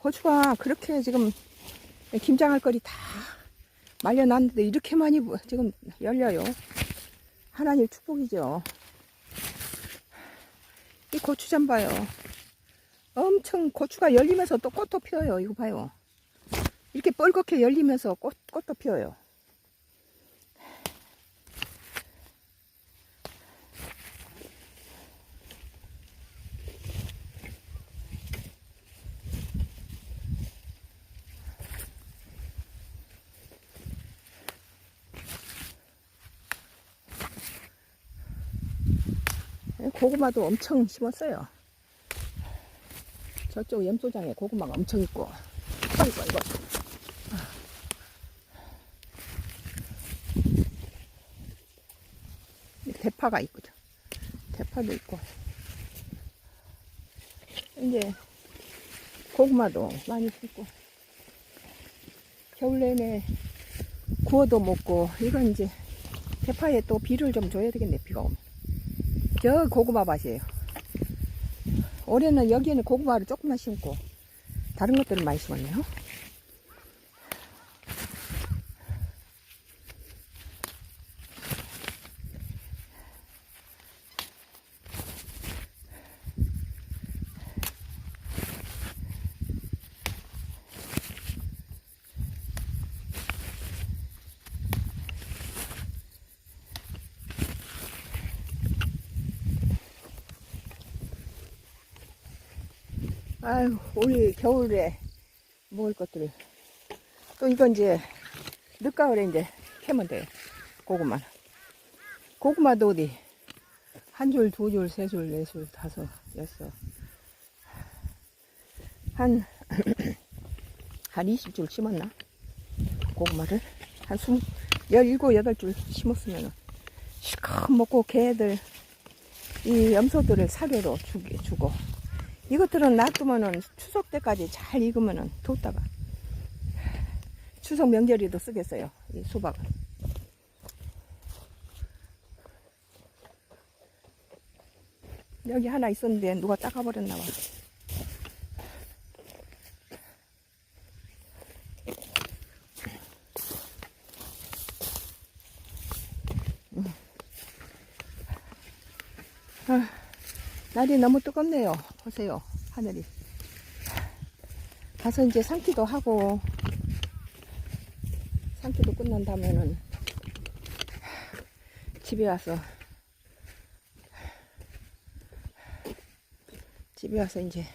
고추가 그렇게 지금 김장할 거리 다 말려놨는데 이렇게 많이 부- 지금 열려요. 하나님 축복이죠. 이 고추 좀 봐요. 엄청 고추가 열리면서 또 꽃도 피어요. 이거 봐요. 이렇게 뻘겋게 열리면서 꽃, 꽃도 피어요. 고구마도 엄청 심었어요. 저쪽 염소장에 고구마가 엄청 있고. 아이고, 아이고. 대파가 있거든. 대파도 있고. 이제 고구마도 많이 심고. 겨울 내내 구워도 먹고, 이건 이제 대파에 또 비를 좀 줘야 되겠네, 비가 오면. 저 고구마 밭이에요. 올해는 여기에는 고구마를 조금만 심고 다른 것들은 많이 심었네요. 아유, 우리 겨울에 먹을 것들을. 또 이건 이제 늦가을에 이제 캐면 돼요. 고구마. 고구마도 어디 한 줄, 두 줄, 세 줄, 네 줄, 다섯, 여섯. 한, 한 20줄 심었나? 고구마를. 한 20, 17, 8줄 심었으면 실컷 먹고 개들, 이 염소들을 사료로 주게, 주고. 이것들은 놔두면은 추석 때까지 잘 익으면은 뒀다가 추석 명절에도 쓰겠어요. 이 수박은. 여기 하나 있었는데 누가 닦아버렸나 봐. 음. 아. 날이 너무 뜨겁네요. 보세요. 하늘이. 가서 이제 상기도 하고, 상기도 끝난다면은, 집에 와서, 집에 와서 이제